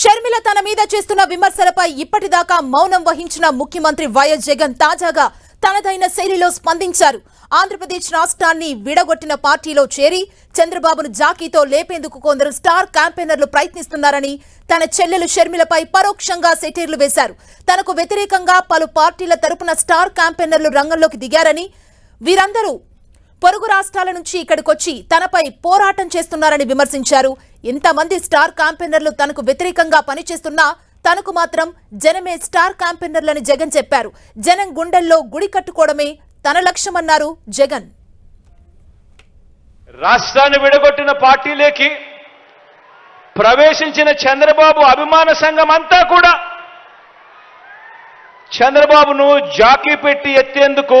షర్మిల తన మీద చేస్తున్న విమర్శలపై ఇప్పటిదాకా మౌనం వహించిన ముఖ్యమంత్రి వైఎస్ జగన్ తాజాగా తనదైన శైలిలో స్పందించారు. ఆంధ్రప్రదేశ్ రాష్ట్రాన్ని విడగొట్టిన పార్టీలో చేరి చంద్రబాబును జాకీతో లేపేందుకు కొందరు స్టార్ క్యాంపెయినర్లు ప్రయత్నిస్తున్నారని తన చెల్లెలు షర్మిలపై పరోక్షంగా సెటీర్లు వేశారు. తనకు వ్యతిరేకంగా పలు పార్టీల తరపున స్టార్ క్యాంపెయినర్లు రంగంలోకి దిగారని వీరందరూ పొరుగు రాష్ట్రాల నుంచి ఇక్కడికొచ్చి తనపై పోరాటం చేస్తున్నారని విమర్శించారు. ఇంతమంది స్టార్ క్యాంపెయినర్లు తనకు వ్యతిరేకంగా పనిచేస్తున్నా తనకు మాత్రం జనమే స్టార్ క్యాంపెయినర్లని జగన్ చెప్పారు. జనం గుండెల్లో గుడి కట్టుకోవడమే తన లక్ష్యమన్నారు జగన్. రాష్ట్రాన్ని విడగొట్టిన పార్టీలేకి ప్రవేశించిన చంద్రబాబు అభిమాన సంఘం అంతా కూడా చంద్రబాబును జాకీ పెట్టి ఎత్తేందుకు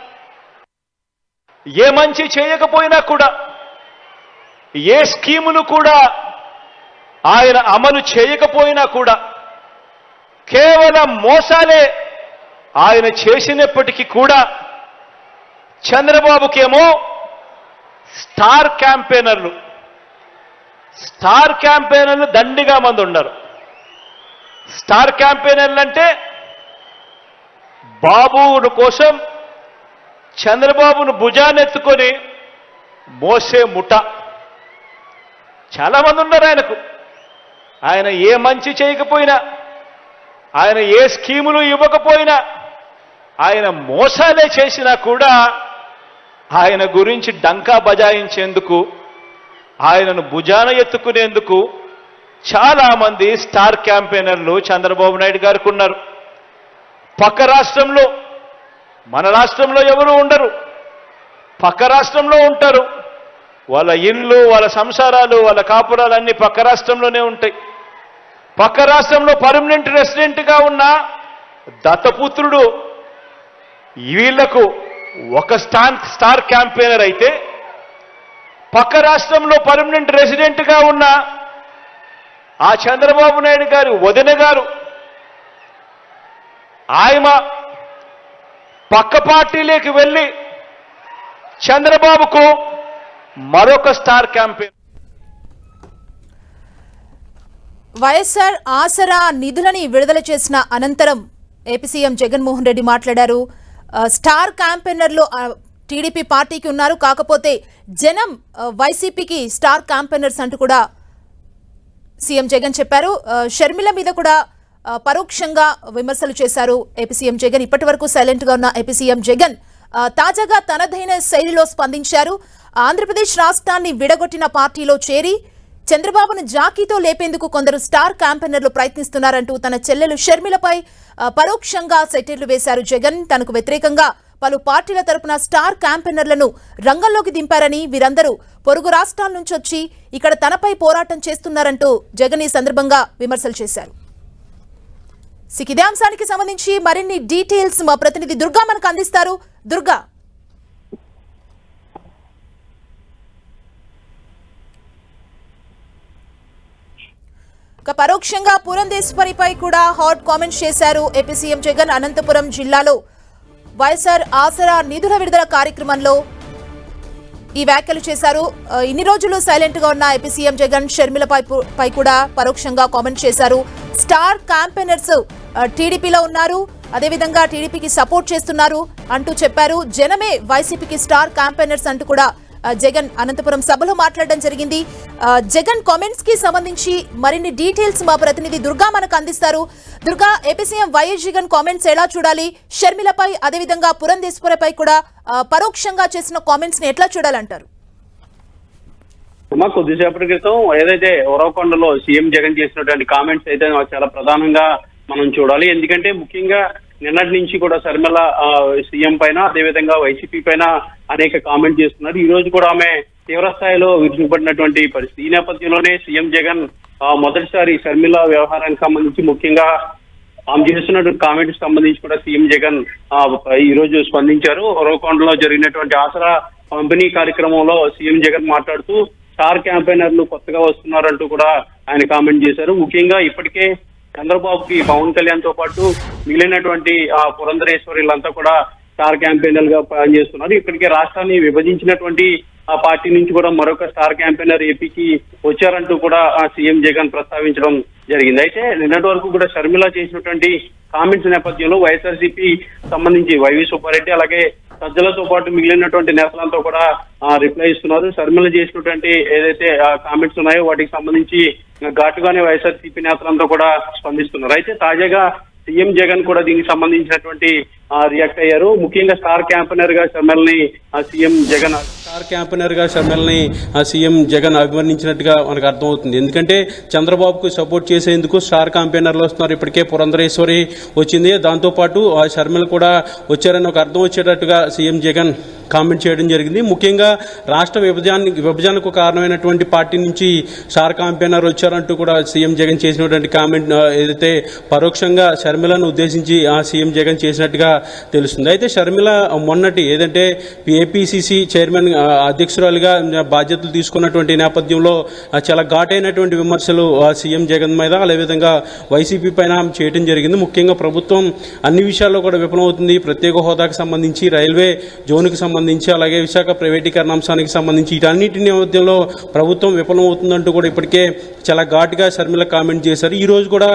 ఏ మంచి చేయకపోయినా కూడా ఏ స్కీమును కూడా ఆయన అమలు చేయకపోయినా కూడా కేవలం మోసాలే ఆయన చేసినప్పటికీ కూడా చంద్రబాబుకేమో స్టార్ క్యాంపెయినర్లు స్టార్ క్యాంపెయినర్లు దండిగా మంది ఉన్నారు. స్టార్ క్యాంపెయినర్లు అంటే బాబు కోసం చంద్రబాబును భుజానెత్తుకొని మోసే ముఠ. చాలామంది ఉన్నారు ఆయనకు. ఆయన ఏ మంచి చేయకపోయినా ఆయన ఏ స్కీములు ఇవ్వకపోయినా ఆయన మోసాలే చేసినా కూడా ఆయన గురించి డంకా బజాయించేందుకు ఆయనను భుజాన ఎత్తుకునేందుకు చాలా మంది స్టార్ క్యాంపెయినర్లు చంద్రబాబు నాయుడు గారికి ఉన్నారు. పక్క రాష్ట్రంలో మన రాష్ట్రంలో ఎవరు ఉండరు. పక్క రాష్ట్రంలో ఉంటారు. వాళ్ళ ఇళ్ళు వాళ్ళ సంసారాలు వాళ్ళ కాపురాలు అన్ని పక్క రాష్ట్రంలోనే ఉంటాయి. పక్క రాష్ట్రంలో పర్మనెంట్ రెసిడెంట్గా ఉన్న దత్తపుత్రుడు వీళ్ళకు ఒక స్టాన్ స్టార్ క్యాంపెయినర్ అయితే పక్క రాష్ట్రంలో పర్మనెంట్ రెసిడెంట్గా ఉన్న ఆ చంద్రబాబు నాయుడు గారు వదిన గారు ఆయమ పక్క పార్టీలోకి వెళ్ళి చంద్రబాబుకు మరొక స్టార్ క్యాంపెయిన్. వైఎస్ఆర్ ఆసరా నిధులని విడుదల చేసిన అనంతరం ఏపీ సీఎం జగన్మోహన్ రెడ్డి మాట్లాడారు. స్టార్ క్యాంపెయినర్లు టీడీపీ పార్టీకి ఉన్నారు. కాకపోతే జనం వైసీపీకి స్టార్ క్యాంపెయినర్స్ అంటూ కూడా సీఎం జగన్ చెప్పారు. షర్మిల మీద కూడా పరోక్షంగా విమర్శలు చేశారు ఏపీ సీఎం జగన్. ఇప్పటి వరకు సైలెంట్గా ఉన్న ఏపీ సీఎం జగన్ తాజాగా తనదైన శైలిలో స్పందించారు. ఆంధ్రప్రదేశ్ రాష్ట్రాన్ని విడగొట్టిన పార్టీలో చేరి చంద్రబాబును జాకీతో లేపేందుకు కొందరు స్టార్ క్యాంపెయినర్లు ప్రయత్నిస్తున్నారంటూ తన చెల్లెలు షర్మిలపై పరోక్షంగా సెటిర్లు వేశారు జగన్. తనకు వ్యతిరేకంగా పలు పార్టీల తరపున స్టార్ క్యాంపెయినర్లను రంగంలోకి దింపారని వీరందరూ పొరుగు రాష్ట్రాల నుంచి వచ్చి ఇక్కడ తనపై పోరాటం చేస్తున్నారంటూ జగన్ ఈ సందర్భంగా విమర్శలు చేశారు. సిక్ అంశానికి సంబంధించి మరిన్ని డీటెయిల్స్ మా ప్రతినిధి దుర్గా మనకు అందిస్తారు. దుర్గా. ఇక పరోక్షంగా పురంధేశ్వరిపై కూడా హాట్ కామెంట్స్ చేశారు ఏపీ సీఎం జగన్ అనంతపురం జిల్లాలో. వైఎస్ఆర్ ఆసరా నిధుల విడుదల కార్యక్రమంలో ఈ వ్యాఖ్యలు చేశారు. ఇన్ని రోజులు సైలెంట్గా ఉన్న ఏపీ సీఎం జగన్ షర్మిలపై పై కూడా పరోక్షంగా కామెంట్ చేశారు. స్టార్ క్యాంపెయినర్స్ టీడీపీలో ఉన్నారు. అదేవిధంగా టీడీపీకి సపోర్ట్ చేస్తున్నారు అంటూ చెప్పారు. జనమే వైసీపీకి స్టార్ క్యాంపెయినర్స్ అంటూ కూడా జగన్ అనంతపురం సభలో మాట్లాడడం జరిగింది. ఆ, జగన్ కామెంట్స్కి సంబంధించి మరిన్ని డీటెయిల్స్ మా ప్రతినిధి దుర్గా మనకు అందిస్తారు. Durga AP CM YS Jagan comments ఎలా చూడాలి? షర్మిలపై అదేవిధంగా పురంధేశ్వరపై కూడా పరోక్షంగా చేసిన కామెంట్స్ని ఎట్లా చూడాలంటారు? కొద్దిసేపటి క్రితం ఏదైతే ఒరవకొండలో సీఎం జగన్ చేసినటువంటి కామెంట్స్ అయితే చాలా ప్రధానంగా మనం చూడాలి. ఎందుకంటే ముఖ్యంగా నిన్నటి నుంచి కూడా శర్మిల సీఎం పైన అదేవిధంగా వైసీపీ పైన అనేక కామెంట్ చేస్తున్నారు. ఈ రోజు కూడా ఆమె తీవ్ర స్థాయిలో విరుచుకుపడినటువంటి పరిస్థితి. ఈ నేపథ్యంలోనే సీఎం జగన్ మొదటిసారి శర్మిల వ్యవహారానికి సంబంధించి ముఖ్యంగా ఆమె చేస్తున్నటువంటి కామెంట్స్ సంబంధించి కూడా సీఎం జగన్ ఈ రోజు స్పందించారు. రోకొండలో జరిగినటువంటి ఆసరా పంపిణీ కార్యక్రమంలో సీఎం జగన్ మాట్లాడుతూ స్టార్ క్యాంపెయినర్లు కొత్తగా వస్తున్నారంటూ కూడా ఆయన కామెంట్ చేశారు. ముఖ్యంగా ఇప్పటికే చంద్రబాబుకి పవన్ కళ్యాణ్తో పాటు మిగిలినటువంటి ఆ పురంధరేశ్వరులంతా కూడా స్టార్ క్యాంపెయినర్గా పనిచేస్తున్నారు. ఇప్పటికే రాష్ట్రాన్ని విభజించినటువంటి ఆ పార్టీ నుంచి కూడా మరొక స్టార్ క్యాంపెయినర్ ఏపీకి వచ్చారంటూ కూడా ఆ సీఎం జగన్ ప్రస్తావించడం జరిగింది. అయితే నిన్నటి వరకు కూడా షర్మిల చేసినటువంటి కామెంట్స్ నేపథ్యంలో వైఎస్ఆర్సీపీ సంబంధించి వైవి సుబ్బారెడ్డి అలాగే సజ్జలతో పాటు మిగిలినటువంటి నేతలంతా కూడా రిప్లై ఇస్తున్నారు. షర్మిల చేసినటువంటి ఏదైతే కామెంట్స్ ఉన్నాయో వాటికి సంబంధించి ఘాటుగానే వైఎస్ఆర్సీపీ నేతలంతా కూడా స్పందిస్తున్నారు. అయితే తాజాగా సీఎం జగన్ కూడా దీనికి సంబంధించినటువంటి రియాక్ట్ అయ్యారు. ముఖ్యంగా స్టార్ క్యాంపెయినర్గా షర్మిలని సీఎం జగన్ స్టార్ క్యాంపెయినర్గా షర్మిలని ఆ సీఎం జగన్ అభివర్ణించినట్టుగా మనకు అర్థమవుతుంది. ఎందుకంటే చంద్రబాబుకు సపోర్ట్ చేసేందుకు స్టార్ క్యాంపెయినర్లు వస్తున్నారు. ఇప్పటికే పురంధరేశ్వరి వచ్చింది. దాంతోపాటు ఆ షర్మిల కూడా వచ్చారని ఒక అర్థం వచ్చేటట్టుగా సీఎం జగన్ కామెంట్ చేయడం జరిగింది. ముఖ్యంగా రాష్ట్ర విభజానికి విభజనకు కారణమైనటువంటి పార్టీ నుంచి స్టార్ క్యాంపెయినర్ వచ్చారంటూ కూడా సీఎం జగన్ చేసినటువంటి కామెంట్ ఏదైతే పరోక్షంగా షర్మిలను ఉద్దేశించి ఆ సీఎం జగన్ చేసినట్టుగా తెలుస్తుంది. అయితే షర్మిల మొన్నటి ఏదంటే ఏపీసీసీ చైర్మన్ అధ్యక్షురాలుగా బాధ్యతలు తీసుకున్నటువంటి నేపథ్యంలో చాలా ఘాటైనటువంటి విమర్శలు ఆ, సీఎం జగన్ మీద అదేవిధంగా వైసీపీ పైన చేయడం జరిగింది. ముఖ్యంగా ప్రభుత్వం అన్ని విషయాల్లో కూడా విఫలమవుతుంది. ప్రత్యేక హోదాకు సంబంధించి రైల్వే జోన్కి సంబంధించి అలాగే విశాఖ ప్రైవేటీకరణ అంశానికి సంబంధించి వీటన్నిటి నేపథ్యంలో ప్రభుత్వం విఫలమవుతుందంటూ కూడా ఇప్పటికే చాలా ఘాటుగా షర్మిల కామెంట్ చేశారు. ఈరోజు కూడా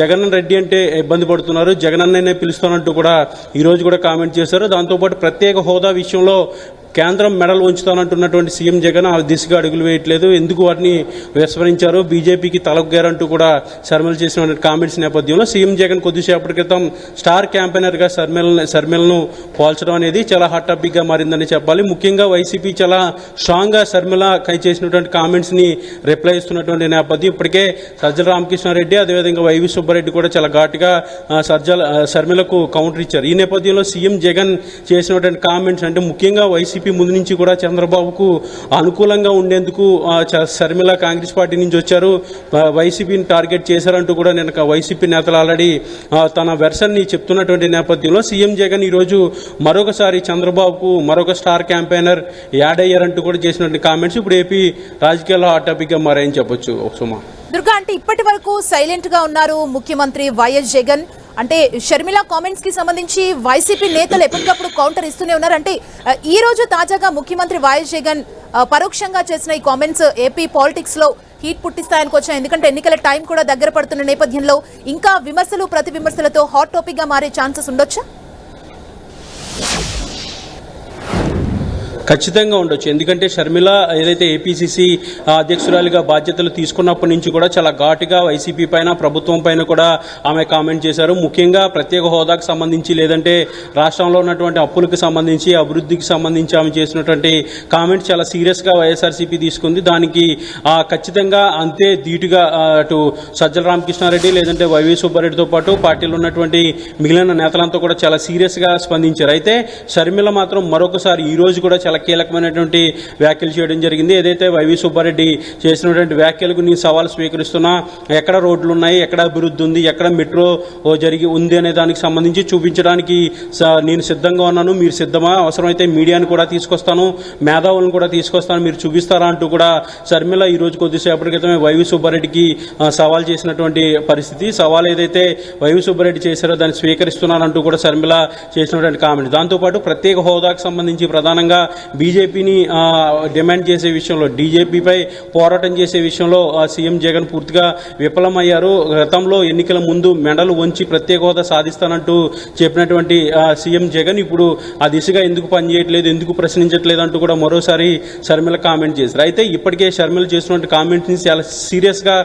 జగన్ రెడ్డి అంటే ఇబ్బంది పడుతున్నారు. జగన్ అన్ననే పిలుస్తానంటూ కూడా ఈరోజు కూడా కామెంట్ చేశారు. దాంతోపాటు ప్రత్యేక హోదా విషయంలో కేంద్రం మెడల్ ఉంచుతానంటున్నటువంటి సీఎం జగన్ ఆ దిశగా అడుగులు వేయట్లేదు. ఎందుకు వాటిని విస్మరించారు? బీజేపీకి తలొగ్గారంటూ కూడా శర్మిల చేసిన కామెంట్స్ నేపథ్యంలో సీఎం జగన్ కొద్దిసేపటి క్రితం స్టార్ క్యాంపెయినర్గా శర్మిల శర్మిలను పోల్చడం అనేది చాలా హాట్ టాపిక్గా మారిందని చెప్పాలి. ముఖ్యంగా వైసీపీ చాలా స్ట్రాంగ్గా శర్మిల కై చేసినటువంటి కామెంట్స్ని రిప్లై ఇస్తున్నటువంటి నేపథ్యం. ఇప్పటికే సజ్జల రామకృష్ణారెడ్డి అదేవిధంగా వైవి సుబ్బారెడ్డి కూడా చాలా ఘాటుగా సజ్జల శర్మిలకు కౌంటర్ ఇచ్చారు. ఈ నేపథ్యంలో సీఎం జగన్ చేసినటువంటి కామెంట్స్ అంటే ముఖ్యంగా వైసీపీ ముందు నుంచి కూడా చంద్రబాబుకు అనుకూలంగా ఉండేందుకు ఆ, శర్మిల కాంగ్రెస్ పార్టీ నుంచి వచ్చారు. వైసీపీని టార్గెట్ చేశారంటూ కూడా నిన్న వైసీపీ నేతలు ఆల్రెడీ తన వెర్షన్ని చెప్తున్నటువంటి నేపథ్యంలో సీఎం జగన్ ఈరోజు మరొకసారి చంద్రబాబుకు మరొక స్టార్ క్యాంపెయినర్ యాడ్ అయ్యారంటూ కూడా చేసినటువంటి కామెంట్స్ ఇప్పుడు ఏపీ రాజకీయాల్లో హాట్ టాపిక్గా మారాయని చెప్పొచ్చు సుమా. దుర్గా అంటే ఇప్పటి వరకు సైలెంట్గా ఉన్నారు ముఖ్యమంత్రి వైఎస్ జగన్. అంటే షర్మిల కామెంట్స్కి సంబంధించి వైసీపీ నేతలు ఎప్పటికప్పుడు కౌంటర్ ఇస్తూనే ఉన్నారు. అంటే ఈ రోజు తాజాగా ముఖ్యమంత్రి వైఎస్ జగన్ పరోక్షంగా చేసిన ఈ కామెంట్స్ ఏపీ పాలిటిక్స్లో హీట్ పుట్టిస్తాయనికి వచ్చాయి. ఎందుకంటే ఎన్నికల టైం కూడా దగ్గర పడుతున్న నేపథ్యంలో ఇంకా విమర్శలు ప్రతి విమర్శలతో హాట్ టాపిక్గా మారే ఛాన్సెస్ ఉండొచ్చా? ఖచ్చితంగా ఉండొచ్చు. ఎందుకంటే షర్మిల ఏదైతే ఏపీసీసీ అధ్యక్షురాలిగా బాధ్యతలు తీసుకున్నప్పటి నుంచి కూడా చాలా ఘాటుగా వైసీపీ పైన ప్రభుత్వం పైన కూడా ఆమె కామెంట్ చేశారు. ముఖ్యంగా ప్రత్యేక హోదాకు సంబంధించి లేదంటే రాష్ట్రంలో ఉన్నటువంటి అప్పులకు సంబంధించి అభివృద్ధికి సంబంధించి ఆమె చేసినటువంటి కామెంట్ చాలా సీరియస్గా వైఎస్ఆర్సీపీ తీసుకుంది. దానికి ఖచ్చితంగా అంతే ధీటుగా అటు సజ్జల రామకృష్ణారెడ్డి లేదంటే వైవి సుబ్బారెడ్డితో పాటు పార్టీలో ఉన్నటువంటి మిగిలిన నేతలంతా కూడా చాలా సీరియస్గా స్పందించారు. అయితే షర్మిల మాత్రం మరొకసారి ఈ రోజు కూడా చాలా కీలకమైనటువంటి వ్యాఖ్యలు చేయడం జరిగింది. ఏదైతే వైవి సుబ్బారెడ్డి చేసినటువంటి వ్యాఖ్యలకు నేను సవాల్ స్వీకరిస్తున్నా ఎక్కడ రోడ్లు ఉన్నాయి ఎక్కడ అభివృద్ధి ఉంది ఎక్కడ మెట్రో జరిగి ఉంది అనే దానికి సంబంధించి చూపించడానికి స- నేను సిద్ధంగా ఉన్నాను. మీరు సిద్ధమా? అవసరమైతే మీడియాని కూడా తీసుకొస్తాను. మేధావులను కూడా తీసుకొస్తాను. మీరు చూపిస్తారా అంటూ కూడా షర్మిల ఈ రోజు కొద్దిసేపటి క్రితమే వైవి సుబ్బారెడ్డికి సవాల్ చేసినటువంటి పరిస్థితి. సవాల్ ఏదైతే వైవి సుబ్బారెడ్డి చేశారో దాన్ని స్వీకరిస్తున్నానంటూ కూడా షర్మిల చేసినటువంటి కామెంట్. దాంతోపాటు ప్రత్యేక హోదాకు సంబంధించి ప్రధానంగా బీజేపీని డిమాండ్ చేసే విషయంలో డీజేపీపై పోరాటం చేసే విషయంలో ఆ, సీఎం జగన్ పూర్తిగా విఫలమయ్యారు. గతంలో ఎన్నికల ముందు మెడలు వంచి ప్రత్యేక హోదా సాధిస్తానంటూ చెప్పినటువంటి సీఎం జగన్ ఇప్పుడు ఆ దిశగా ఎందుకు పనిచేయట్లేదు ఎందుకు ప్రశ్నించట్లేదు అంటూ కూడా మరోసారి షర్మిల కామెంట్ చేశారు. అయితే ఇప్పటికే షర్మిల చేసినటువంటి కామెంట్స్ని చాలా సీరియస్గా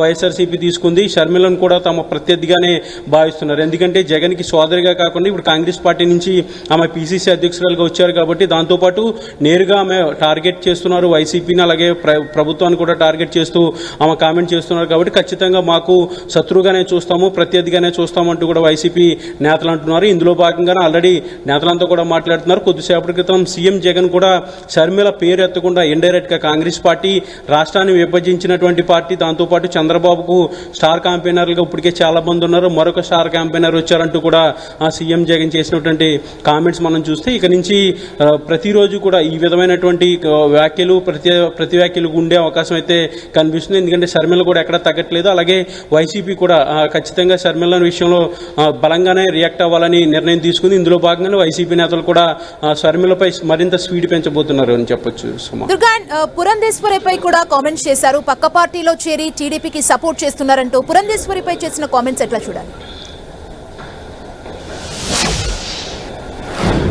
వైఎస్ఆర్సీపీ తీసుకుంది. షర్మిలను కూడా తమ ప్రత్యర్థిగానే భావిస్తున్నారు. ఎందుకంటే జగన్కి సోదరిగా కాకుండా ఇప్పుడు కాంగ్రెస్ పార్టీ నుంచి ఆమె పీసీసీ అధ్యక్షురాలుగా వచ్చారు కాబట్టి దాంతోపాటు పాటు నేరుగా ఆమె టార్గెట్ చేస్తున్నారు. వైసీపీని అలాగే ప్రభుత్వాన్ని కూడా టార్గెట్ చేస్తూ ఆమె కామెంట్ చేస్తున్నారు. కాబట్టి ఖచ్చితంగా మాకు శత్రువుగానే చూస్తాము ప్రత్యర్థిగానే చూస్తామంటూ కూడా వైసీపీ నేతలు అంటున్నారు. ఇందులో భాగంగానే ఆల్రెడీ నేతలంతా కూడా మాట్లాడుతున్నారు. కొద్దిసేపటి క్రితం సీఎం జగన్ కూడా షర్మిల పేరు ఎత్తకుండా ఇండైరెక్ట్గా కాంగ్రెస్ పార్టీ రాష్ట్రాన్ని విభజించినటువంటి పార్టీ. దాంతోపాటు చంద్రబాబుకు స్టార్ క్యాంపెయినర్లుగా ఇప్పటికే చాలా మంది ఉన్నారు. మరొక స్టార్ క్యాంపెయినర్ వచ్చారంటూ కూడా ఆ సీఎం జగన్ చేసినటువంటి కామెంట్స్ మనం చూస్తే ఇక నుంచి ప్రతిరోజు ప్రతిరోజు కూడా ఈ విధమైనటువంటి వ్యాఖ్యలు ప్రతి ప్రతి వ్యాఖ్యలు ఉండే అవకాశం అయితే కనిపిస్తుంది. ఎందుకంటే షర్మిల కూడా ఎక్కడ తగ్గట్లేదు. అలాగే వైసీపీ కూడా ఖచ్చితంగా షర్మిల విషయంలో బలంగానే రియాక్ట్ అవ్వాలని నిర్ణయం తీసుకుంది. ఇందులో భాగంగానే వైసీపీ నేతలు కూడా ఆ, షర్మిలపై మరింత స్పీడ్ పెంచబోతున్నారు అని చెప్పొచ్చు పురంధేశ్వరిపై కూడా కామెంట్స్ చేశారు. పక్క పార్టీలో చేరి టీడీపీకి సపోర్ట్ చేస్తున్నారంటూ పురంధేశ్వరిపై చేసిన కామెంట్స్ ఎట్లా చూడాలి?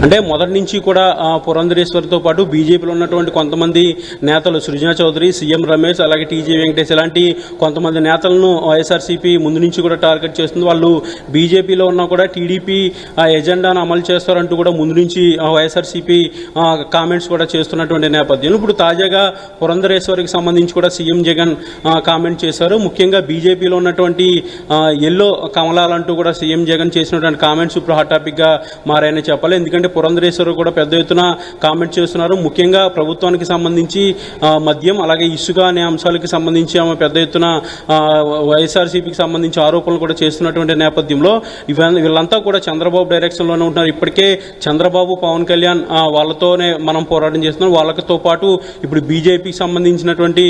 అంటే మొదటి నుంచి కూడా పురంధరేశ్వరితో పాటు బీజేపీలో ఉన్నటువంటి కొంతమంది నేతలు సృజనా చౌదరి సీఎం రమేష్ అలాగే టీజీ వెంకటేష్ ఇలాంటి కొంతమంది నేతలను వైఎస్ఆర్సీపీ ముందు నుంచి కూడా టార్గెట్ చేస్తుంది. వాళ్ళు బీజేపీలో ఉన్నా కూడా టీడీపీ ఎజెండాను అమలు చేస్తారంటూ కూడా ముందు నుంచి వైఎస్ఆర్సీపీ కామెంట్స్ కూడా చేస్తున్నటువంటి నేపథ్యంలో ఇప్పుడు తాజాగా పురంధరేశ్వరికి సంబంధించి కూడా సీఎం జగన్ కామెంట్ చేశారు. ముఖ్యంగా బీజేపీలో ఉన్నటువంటి ఎల్లో కమలాలంటూ కూడా సీఎం జగన్ చేసినటువంటి కామెంట్స్ ఇప్పుడు హాట్ టాపిక్గా మారాయని చెప్పాలి. ఎందుకంటే పురంధరేశ్వరు కూడా పెద్ద ఎత్తున కామెంట్ చేస్తున్నారు. ముఖ్యంగా ప్రభుత్వానికి సంబంధించి మద్యం అలాగే ఇసుక అనే అంశాలకి సంబంధించి ఆమె పెద్ద ఎత్తున వైఎస్ఆర్సీపీకి సంబంధించి ఆరోపణలు కూడా చేస్తున్నటువంటి నేపథ్యంలో వీళ్ళంతా కూడా చంద్రబాబు డైరెక్షన్లోనే ఉంటున్నారు. ఇప్పటికే చంద్రబాబు పవన్ కళ్యాణ్ వాళ్ళతోనే మనం పోరాటం చేస్తున్నాం. వాళ్ళతో పాటు ఇప్పుడు బీజేపీకి సంబంధించినటువంటి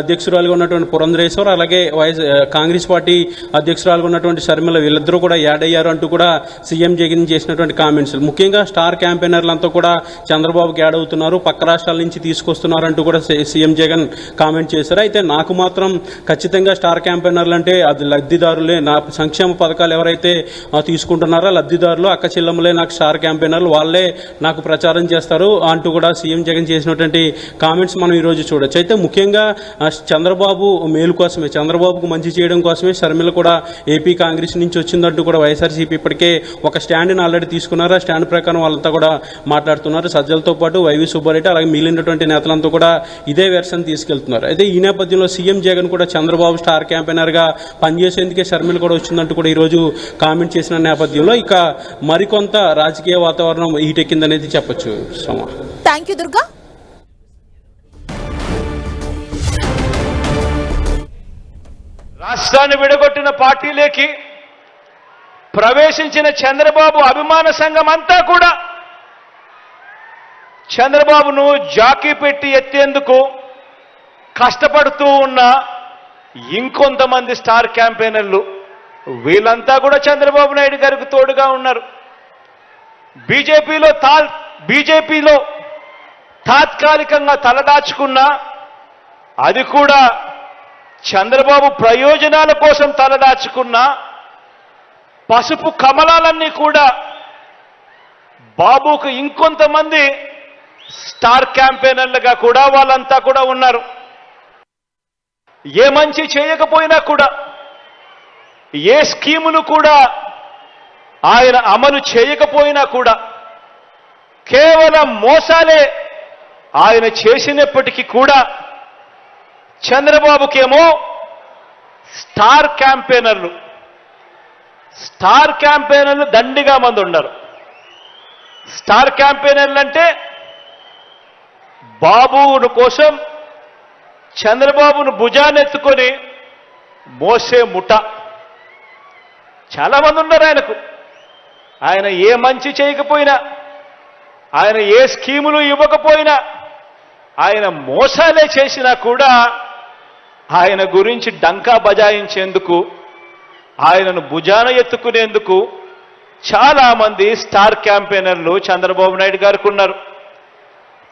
అధ్యక్షురాలుగా ఉన్నటువంటి పురంధరేశ్వర్ అలాగే వైఎస్ కాంగ్రెస్ పార్టీ అధ్యక్షురాలుగా ఉన్నటువంటి షర్మిల వీళ్ళిద్దరూ కూడా యాడ్ అయ్యారు అంటూ కూడా సీఎం జగన్ చేసినటువంటి కామెంట్స్ ముఖ్యంగా స్టార్ క్యాంపెయినర్లంతా కూడా చంద్రబాబుకి యాడ్ అవుతున్నారు పక్క రాష్ట్రాల నుంచి తీసుకొస్తున్నారంటూ కూడా సీ- సీఎం జగన్ కామెంట్ చేశారు. అయితే నాకు మాత్రం ఖచ్చితంగా స్టార్ క్యాంపెయినర్లు అంటే అది లబ్ధిదారులే. నా సంక్షేమ పథకాలు ఎవరైతే తీసుకుంటున్నారో లబ్ధిదారులు అక్క చెల్లెములే నాకు స్టార్ క్యాంపెయినర్లు వాళ్ళే నాకు ప్రచారం చేస్తారు అంటూ కూడా సీఎం జగన్ చేసినటువంటి కామెంట్స్ మనం ఈరోజు చూడొచ్చు. అయితే ముఖ్యంగా చంద్రబాబు మేలు కోసమే చంద్రబాబుకు మంచి చేయడం కోసమే షర్మిల కూడా ఏపీ కాంగ్రెస్ నుంచి వచ్చిందంటూ కూడా వైఎస్ఆర్సీపీ ఇప్పటికే ఒక స్టాండ్ని ఆల్రెడీ తీసుకున్నారు. ఆ స్టాండ్ ప్రకారం వాళ్ళంతా కూడా మాట్లాడుతున్నారు. సజ్జలతో పాటు వైవి సుబ్బారెడ్డి అలాగే మిగిలినటువంటి నేతలంతా కూడా ఇదే వెర్షన్ తీసుకెళ్తున్నారు. అయితే ఈ నేపథ్యంలో సీఎం జగన్ కూడా చంద్రబాబు స్టార్ క్యాంపెయినర్గా పనిచేసేందుకే షర్మిల కూడా వచ్చిందంటూ కూడా ఈరోజు కామెంట్ చేసిన నేపథ్యంలో ఇక మరికొంత రాజకీయ వాతావరణం ఈటెక్కిందనేది చెప్పొచ్చు. థ్యాంక్ యూ దుర్గా రాష్ట్రాన్ని విడగొట్టిన పార్టీలేకి ప్రవేశించిన చంద్రబాబు అభిమాన సంఘం అంతా కూడా. చంద్రబాబును జాకీ పెట్టి ఎత్తేందుకు కష్టపడుతూ ఉన్న ఇంకొంతమంది స్టార్ క్యాంపెయినర్లు వీళ్ళంతా కూడా చంద్రబాబు నాయుడు గారికి తోడుగా ఉన్నారు. బీజేపీలో తా బీజేపీలో తాత్కాలికంగా తలదాచుకున్న అది కూడా చంద్రబాబు ప్రయోజనాల కోసం తలదాచుకున్న పసుపు కమలాలన్నీ కూడా బాబుకు ఇంకొంతమంది స్టార్ క్యాంపెయినర్లుగా కూడా వాళ్ళంతా కూడా ఉన్నారు. ఏ మంచి చేయకపోయినా కూడా ఏ స్కీములు కూడా ఆయన అమలు చేయకపోయినా కూడా కేవలం మోసాలే ఆయన చేసినప్పటికీ కూడా చంద్రబాబుకేమో స్టార్ క్యాంపెయినర్లు స్టార్ క్యాంపెయినర్లు దండిగా మంది ఉన్నారు. స్టార్ క్యాంపెయినర్లు అంటే బాబును కోసం చంద్రబాబును భుజానెత్తుకొని మోసే ముఠ. చాలా మంది ఉన్నారు ఆయనకు. ఆయన ఏ మంచి చేయకపోయినా ఆయన ఏ స్కీములు ఇవ్వకపోయినా ఆయన మోసాలే చేసినా కూడా ఆయన గురించి డంకా బజాయించేందుకు ఆయనను భుజాన ఎత్తుకునేందుకు చాలామంది స్టార్ క్యాంపెయినర్లు చంద్రబాబు నాయుడు గారికి ఉన్నారు.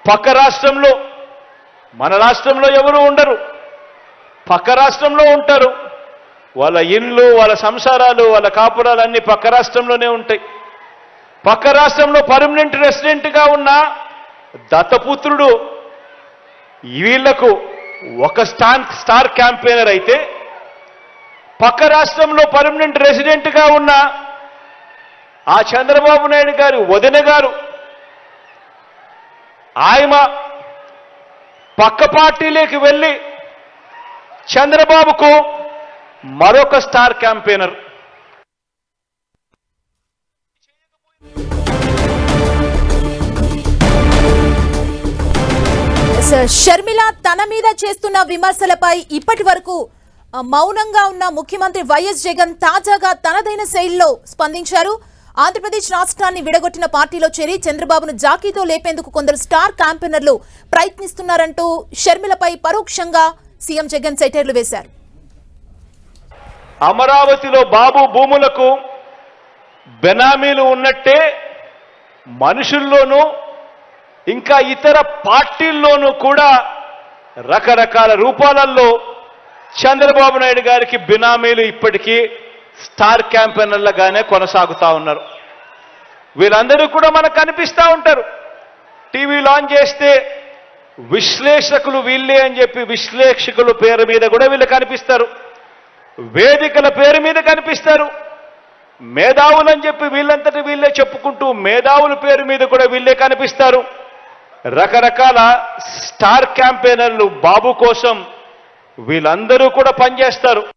పక్క రాష్ట్రంలో మన రాష్ట్రంలో ఎవరు ఉండరు. పక్క రాష్ట్రంలో ఉంటారు. వాళ్ళ ఇళ్ళు వాళ్ళ సంసారాలు వాళ్ళ కాపురాలు అన్నీ పక్క రాష్ట్రంలోనే ఉంటాయి. పక్క రాష్ట్రంలో పర్మనెంట్ రెసిడెంట్గా ఉన్న దత్తపుత్రుడు వీళ్ళకు ఒక స్టాన్ స్టార్ క్యాంపెయినర్ అయితే పక్క రాష్ట్రంలో పర్మనెంట్ రెసిడెంట్గా ఉన్న ఆ చంద్రబాబు నాయుడు గారు వదిన గారు ఆయమ పక్క పార్టీలోకి వెళ్ళి చంద్రబాబుకు మరొక స్టార్ క్యాంపెయినర్. షర్మిల తన మీద చేస్తున్న విమర్శలపై ఇప్పటి వరకు మౌనంగా ఉన్న ముఖ్యమంత్రి వైఎస్ జగన్ తాజాగా తనదైన శైలిలో స్పందించారు. ఆంధ్రప్రదేశ్ రాష్ట్రాన్ని విడగొట్టిన పార్టీలో చేరి చంద్రబాబును జాకీతో లేపేందుకు కొందరు స్టార్ క్యాంపెయినర్లు ప్రయత్నిస్తున్నారంటూ షర్మిలపై పరోక్షంగా సీఎం జగన్ సెటైర్లు వేశారు. అమరావతిలో బాబు భూములకు బెనామీలు ఉన్నట్టే మనుషుల్లోనూ ఇంకా ఇతర పార్టీల్లోనూ కూడా రకరకాల రూపాలలో చంద్రబాబు నాయుడు గారికి బినామీలు ఇప్పటికీ స్టార్ క్యాంపెయినర్లుగానే కొనసాగుతా ఉన్నారు. వీళ్ళందరూ కూడా మనకు కనిపిస్తూ ఉంటారు. టీవీ లాంచ్ చేస్తే విశ్లేషకులు వీళ్ళే అని చెప్పి విశ్లేషకుల పేరు మీద కూడా వీళ్ళు కనిపిస్తారు. వేదికల పేరు మీద కనిపిస్తారు. మేధావులు అని చెప్పి వీళ్ళంతటి వీళ్ళే చెప్పుకుంటూ మేధావుల పేరు మీద కూడా వీళ్ళే కనిపిస్తారు. రకరకాల స్టార్ క్యాంపెయినర్లు బాబు కోసం వీళ్ళందరూ కూడా పనిచేస్తారు.